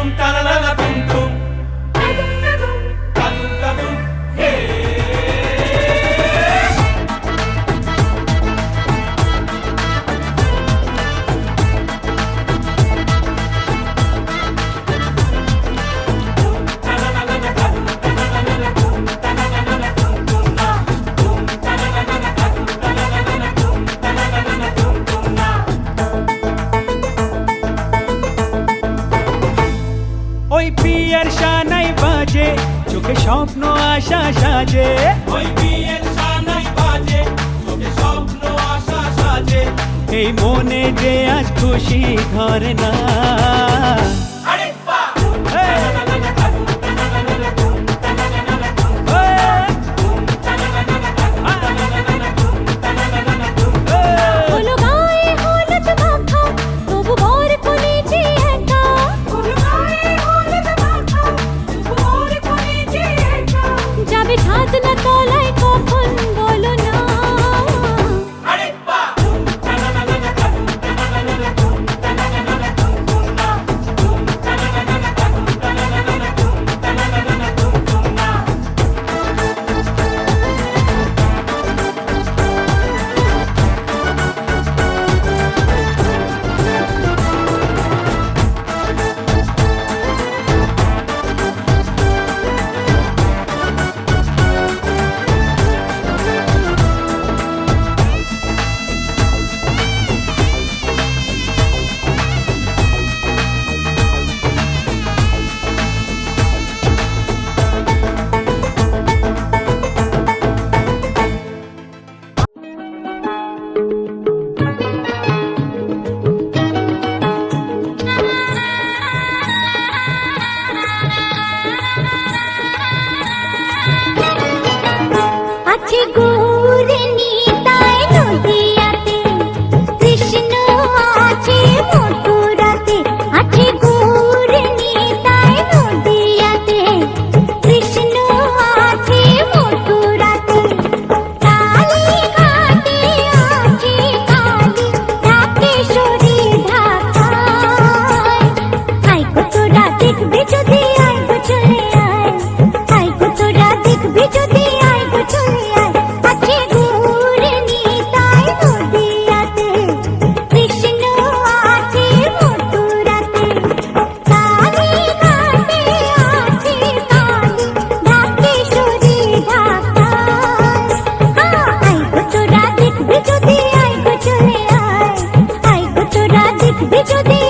তুম তানানা খুশি ধরে না দেখবি যদি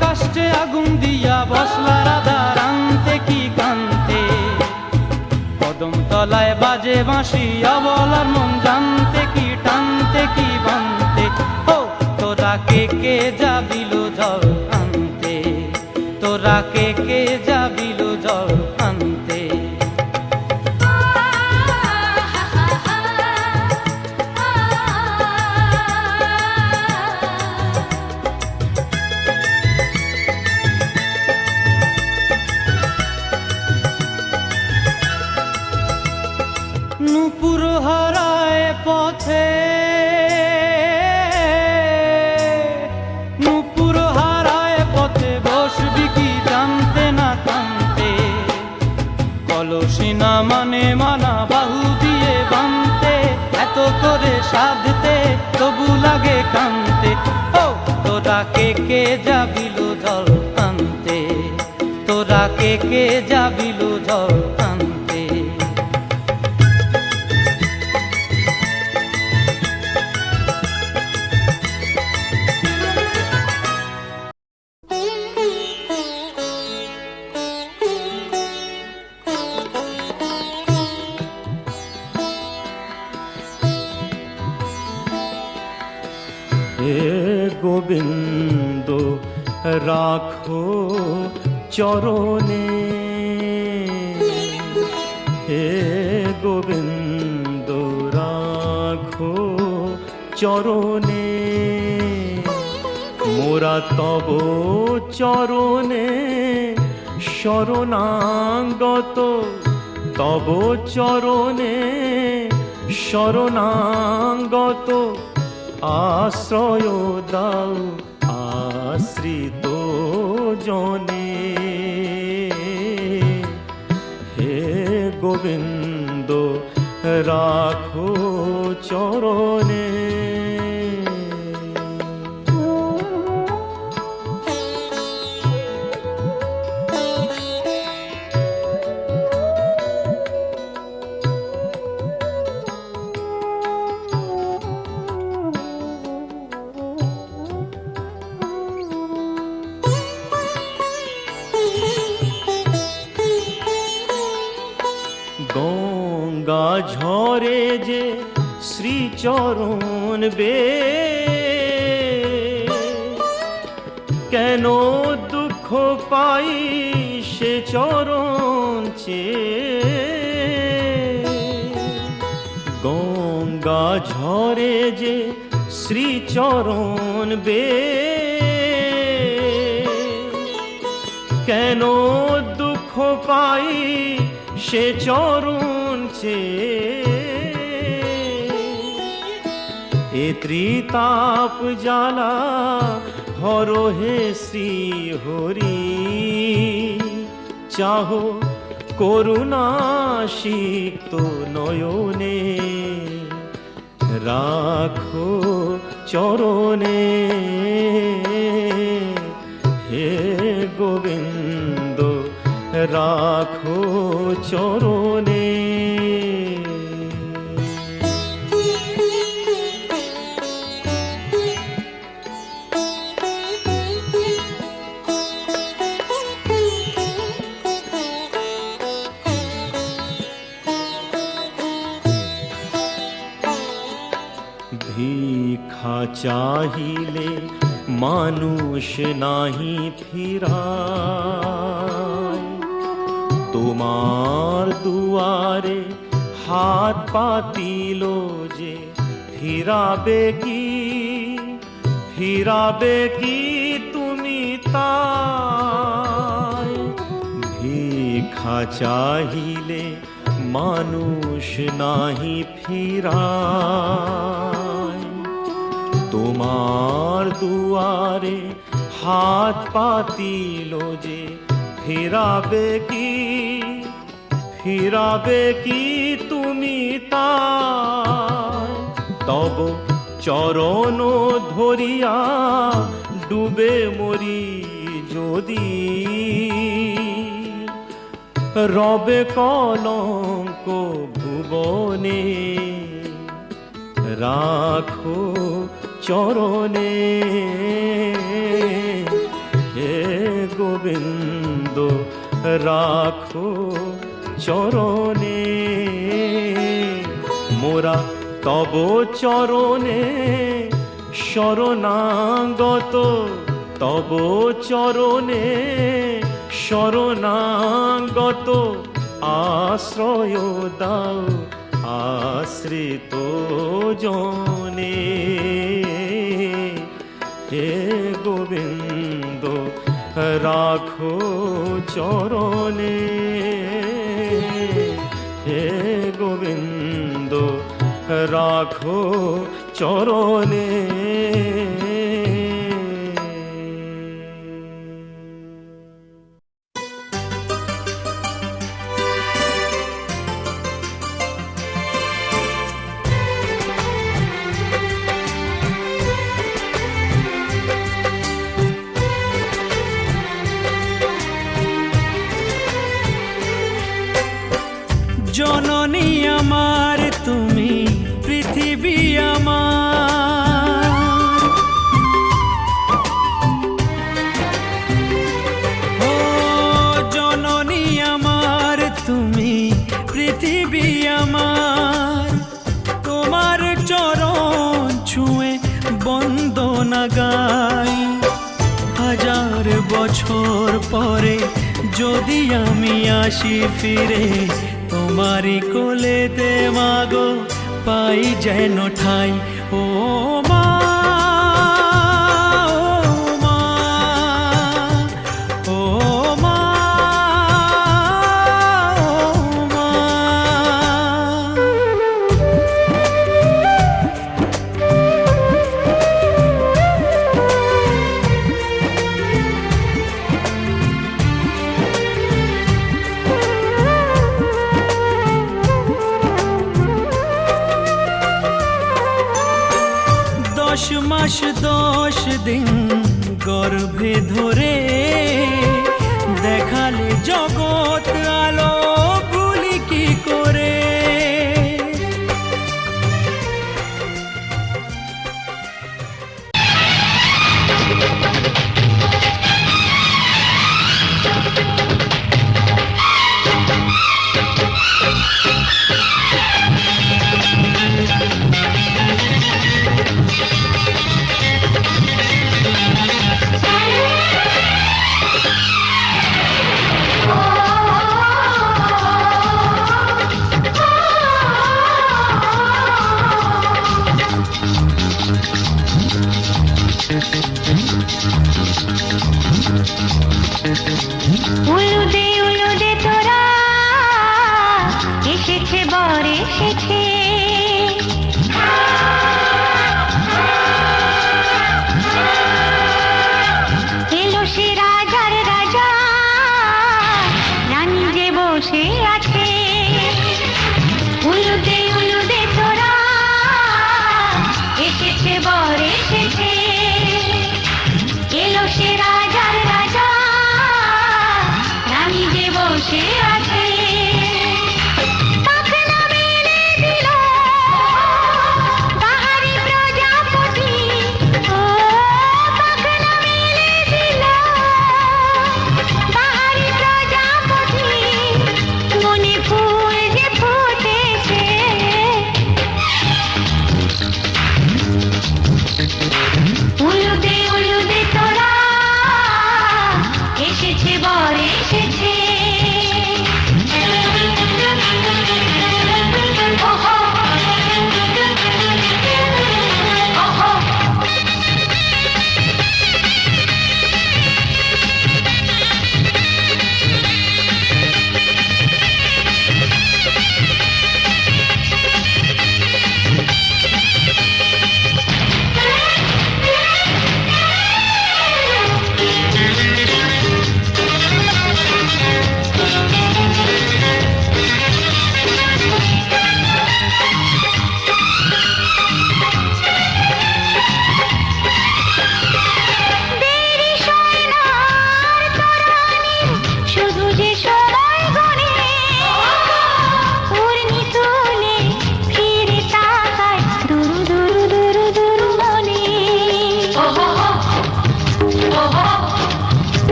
কাষ্টে আগুন দিয়া বসলা রাধা রানতে কি কান্তে? কদম তলায় বাজে বাঁশি অবলার মন জানতে কি, টানতে কি বানতে? ও, তোরা কে কে যা দিল জল আনতে? তোরা কে কে নুপুর হারায় পথে। নুপুর হারায় পথে বসবি কি জানতে না কানতে কলসি না মানে মানা বাহু দিয়ে বানতে। এত করে সাধতে তবু লাগে কানতে। ও, তোরা কে কে যাবিল জল আনতে তোরা কে কে যাবিল জল আনতে গোবিন্দ রাখো চরণে। হে গোবিন্দ রাখো চরণে। মোরা তব চরণে শরণাগত তব চরণে শরণাগত। আশ্রয় দাও আশ্রিত জনে। হে গোবিন্দ রাখো চরণে। শ্রীচরণ বে। কেন দুঃখ পাই সে চরণ চে? গঙ্গা ঝরে যে শ্রীচরণ বে। কেন দুঃখ পাই সে চরণ চে? ত্রিতাপ জ্বালা হর হে শ্রী হরি। চাহ করুণা সিক্ত নয়নে, রাখো চরণে। হে গোবিন্দ, রাখো চরণে। চাহিলে মানুষ নাহি ফিরায়। তোমার দুয়ারে হাত পাতিল যে ফিরাবে কি? ফিরাবে কি তুমি তাই? ভিক্ষা চাহিলে মানুষ নাহি ফিরায়। তোমার দুয়ারে হাত পাতিল যে ফেরাবে কি? ফিরাবে কি তুমি তাই? তব চরণ ধরিয়া ডুবে মরি যদি। রবে কলঙ্ক ভুবনে রাখো চরণে। হে গোবিন্দ রাখো চরণে। মোরা তব চরণে শরণাগত তব চরণে শরণাগত। আশ্রয় দাও আশ্রিত জনে। হে গোবিন্দ রাখো চরণে। হে গোবিন্দ রাখো চরণে। ফিরে তোমারই কোলেতে মাগো পাই যেন ঠাই। ও moreno. এসেছে।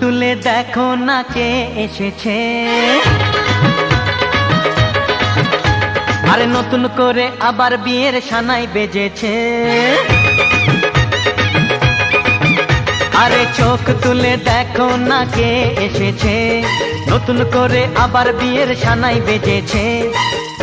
তুলে দেখো না কে এসেছে। আরে নতুন করে আবার বিয়ের সানাই বেজেছে। আরে চোখ তুলে দেখো না কে এসেছে। নতুন করে আবার বিয়ের সানাই বেজেছে।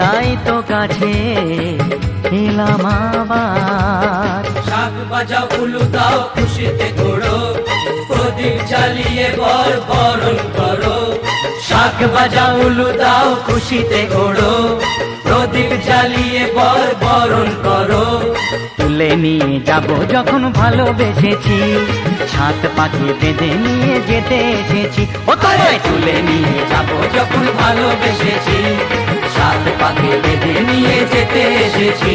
তাই তো কাছে এলাম আবার। শাক বাজাও উলু দাও খুশিতে ঘোড়ো প্রদীপ জ্বালিয়ে বর বরণ করো। শাক বাজাও উলু দাও খুশিতে ঘোড়ো প্রদীপ জ্বালিয়ে বর বরণ করো। তুলে নিয়ে যাব যখন ভালোবেসেছি ছাদ পাখি বেঁধে নিয়ে যেতে এসেছি। ও তুলে নিয়ে যাব যখন ভালোবেসেছি সাত পাকে বেঁধে নিয়ে যেতে এসেছি।